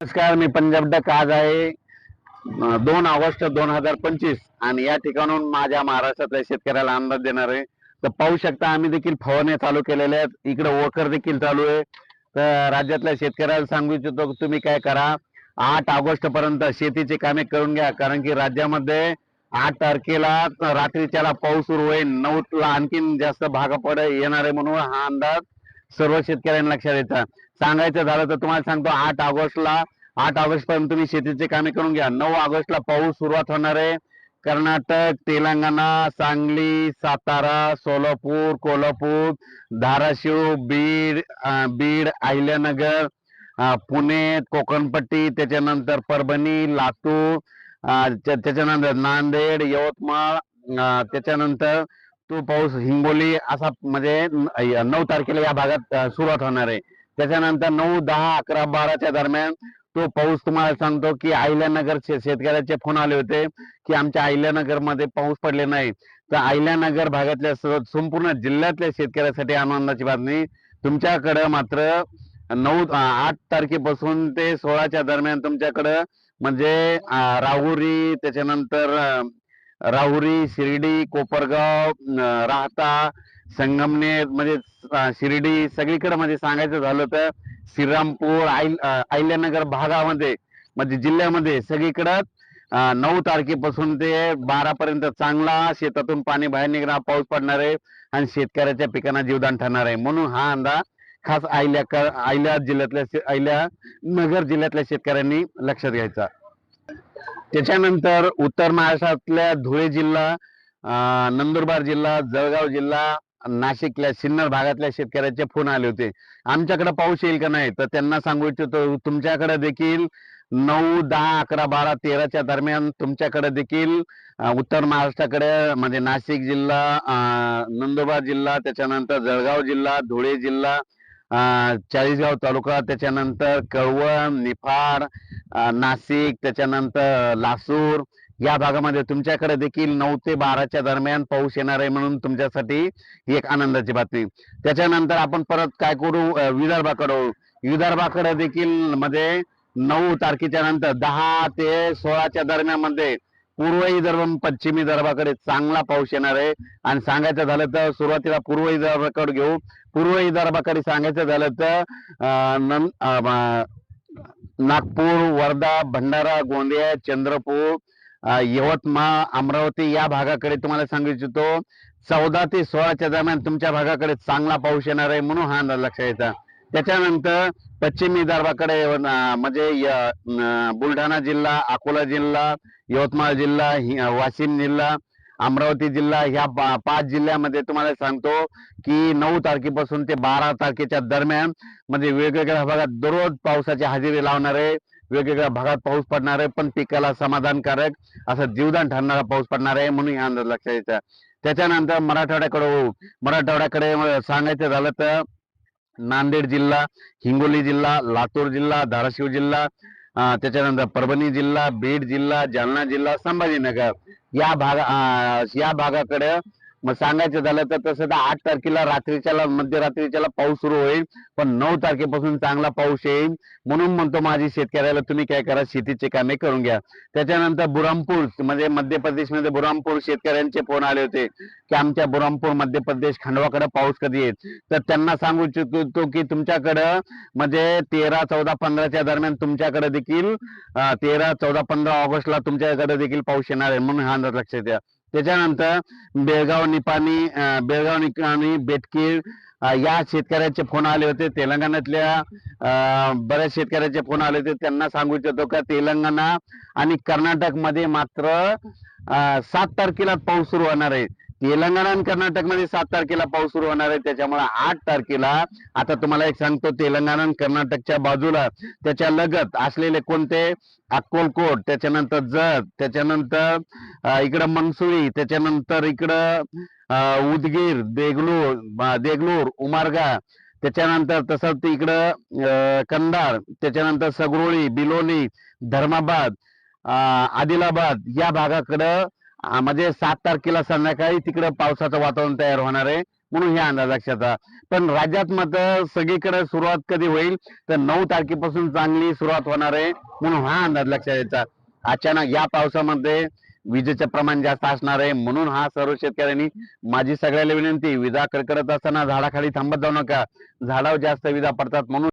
नमस्कार मी पंजाब डक. आज आहे दोन ऑगस्ट दोन हजार पंचवीस. आणि या ठिकाणून माझ्या महाराष्ट्रातल्या शेतकऱ्याला अंदाज देणार आहे. तर पाहू शकता आम्ही देखील फवारण्या चालू केलेल्या आहेत. इकडे वखर देखील चालू आहे. तर राज्यातल्या शेतकऱ्याला सांगू इच्छितो तुम्ही काय करा आठ ऑगस्ट पर्यंत शेतीची कामे करून घ्या. कारण की राज्यामध्ये आठ तारखेला रात्रीच्याला पाऊस सुरू होईल. नऊला आणखीन जास्त भाग पड येणार आहे म्हणून हा अंदाज सर्व शेतकऱ्यांना लक्षात येतं. सांगायचं झालं तर तुम्हाला सांगतो आठ ऑगस्टला आठ ऑगस्ट पर्यंत तुम्ही शेतीचे कामे करून घ्या. नऊ ऑगस्टला पाऊस सुरुवात होणार आहे. कर्नाटक तेलंगणा सांगली सातारा सोलापूर कोल्हापूर धाराशिव बीड बीड अहिल्यानगर पुणे कोकणपट्टी त्याच्यानंतर परभणी लातूर त्याच्यानंतर नांदेड यवतमाळ त्याच्यानंतर तो पाऊस हिंगोली असा म्हणजे नऊ तारखेला या भागात सुरुवात होणार आहे. त्याच्यानंतर नऊ दहा अकरा बाराच्या दरम्यान तो पाऊस तुम्हाला सांगतो की अहिल्यानगर शेतकऱ्याचे फोन आले होते की आमच्या आहिल्यानगरमध्ये पाऊस पडले नाही. तर अहिल्यानगर भागातल्या संपूर्ण जिल्ह्यातल्या शेतकऱ्यासाठी आनंदाची बातमी. तुमच्याकडं मात्र नऊ आठ तारखेपासून ते सोळाच्या दरम्यान तुमच्याकडं म्हणजे राहुरी त्याच्यानंतर राहुरी शिर्डी कोपरगाव राहता संगमनेर म्हणजे शिर्डी सगळीकडे म्हणजे सांगायचं झालं तर श्रीरामपूर आईल अहिल्यानगर भागामध्ये म्हणजे जिल्ह्यामध्ये सगळीकडं नऊ तारखेपासून ते बारा पर्यंत चांगला शेतातून पाणी बाहेर निघणार पाऊस पडणार आहे आणि शेतकऱ्याच्या पिकांना जीवदान ठरणार आहे. म्हणून हा अंदाज खास आयल्या अहिल्या जिल्ह्यातल्या अहिल्या नगर जिल्ह्यातल्या शेतकऱ्यांनी लक्षात घ्यायचा. त्याच्यानंतर उत्तर महाराष्ट्रातल्या धुळे जिल्हा नंदुरबार जिल्हा जळगाव जिल्हा नाशिकल्या सिन्नर भागातल्या शेतकऱ्याचे फोन आले होते. आमच्याकडे पाऊस येईल का नाही? तर त्यांना सांगू इच्छितो तुमच्याकडे देखील नऊ दहा अकरा बारा तेराच्या दरम्यान तुमच्याकडे देखील उत्तर महाराष्ट्राकडे म्हणजे नाशिक जिल्हा नंदुरबार जिल्हा त्याच्यानंतर जळगाव जिल्हा धुळे जिल्हा चाळीसगाव तालुका त्याच्यानंतर कळवण निफाड नाशिक त्याच्यानंतर लासूर या भागामध्ये तुमच्याकडे देखील नऊ ते बाराच्या दरम्यान पाऊस येणार आहे म्हणून तुमच्यासाठी ही एक आनंदाची बातमी. त्याच्यानंतर आपण परत काय करू? विदर्भाकडं विदर्भाकडे विदर्भाकडे देखील मध्ये नऊ तारखेच्या नंतर दहा ते सोळाच्या दरम्यानमध्ये पूर्व विदर्भ पश्चिम पश्चिमी विदर्भाकडे चांगला पाऊस येणार आहे. आणि सांगायचं झालं तर सुरुवातीला पूर्व विदर्भाकडे घेऊ. पूर्व विदर्भाकडे सांगायचं झालं तर अं, नागपूर वर्धा भंडारा गोंदिया चंद्रपूर यवतमाळ अमरावती या भागाकडे तुम्हाला सांगू इच्छितो. चौदा ते सोळाच्या दरम्यान तुमच्या भागाकडे चांगला पाऊस येणार आहे म्हणून हा अंदाज लक्षात येतात त्याच्यानंतर पश्चिम विदर्भाकडे म्हणजे बुलढाणा जिल्हा अकोला जिल्हा यवतमाळ जिल्हा वाशिम जिल्हा अमरावती जिल्हा ह्या पाच जिल्ह्यामध्ये तुम्हाला सांगतो की नऊ तारखेपासून ते बारा तारखेच्या दरम्यान म्हणजे वेगवेगळ्या भागात दररोज पावसाची हजेरी लावणार आहे वेगवेगळ्या भागात पाऊस पडणार आहे पण पिकाला समाधानकारक असं जीवदान ठरणारा पाऊस पडणार आहे म्हणून हा अंदाज लक्षात यायचा त्याच्यानंतर मराठवाड्याकडे होऊ. मराठवाड्याकडे सांगायचं झालं तर नांदेड जिल्हा हिंगोली जिल्हा लातूर जिल्हा धाराशिव जिल्हा त्याच्यानंतर परभणी जिल्हा बीड जिल्हा जालना जिल्हा संभाजीनगर. या भागा अं, या भागाकडे मग सांगायचं झालं तर तसं तर आठ तारखेला रात्रीच्याला मध्यरात्रीच्याला पाऊस सुरू होईल पण नऊ तारखेपासून चांगला पाऊस येईल. म्हणून म्हणतो माझी शेतकऱ्याला तुम्ही काय करा शेतीचे कामे करून घ्या. त्याच्यानंतर बुरामपूर म्हणजे मध्य प्रदेशमध्ये बुरामपूर शेतकऱ्यांचे फोन आले होते की आमच्या बुरामपूर मध्य प्रदेश खंडवाकडे पाऊस कधी येईल? तर त्यांना सांगू इच्छितो की तुमच्याकडं म्हणजे तेरा चौदा पंधराच्या दरम्यान तुमच्याकडे देखील तेरा चौदा पंधरा ऑगस्टला तुमच्याकडे देखील पाऊस येणार आहे म्हणून हा अंदाज लक्षात द्या त्याच्यानंतर बेळगाव निपाणी बेळगाव निपाणी बेटकीळ या शेतकऱ्याचे फोन आले होते. तेलंगणातल्या बऱ्याच शेतकऱ्याचे फोन आले होते. त्यांना सांगू इच्छितो का तेलंगणा आणि कर्नाटकमध्ये मात्र सात तारखेला पाऊस सुरू होणार आहे. तेलंगणा आणि कर्नाटकमध्ये सात तारखेला पाऊस सुरू होणार आहे. त्याच्यामुळे आठ तारखेला आता तुम्हाला एक सांगतो तेलंगणा आणि कर्नाटकच्या बाजूला त्याच्या लगत असलेले कोणते? अक्कोलकोट त्याच्यानंतर जत त्याच्यानंतर इकडं मंगसुळी त्याच्यानंतर इकडं उदगीर देगलूर देगलूर उमारगा त्याच्यानंतर तसंच इकडं अं, कंधार त्याच्यानंतर सगरोळी बिलोली धर्माबाद आदिलाबाद या भागाकडं म्हणजे सात तारखेला संध्याकाळी तिकडे पावसाचं वातावरण तयार होणार आहे म्हणून हे अंदाज लक्षात पण राज्यात मात्र सगळीकडे सुरुवात कधी होईल? तर नऊ तारखेपासून चांगली सुरुवात होणार आहे म्हणून हा अंदाज लक्षात यायचा अचानक या पावसामध्ये विजेचे प्रमाण जास्त असणार आहे म्हणून हा सर्व शेतकऱ्यांनी माझी सगळ्याला विनंती विजा कडकडत असताना झाडाखाली थांबत जाऊ नका. झाडावर जास्त विजा पडतात म्हणून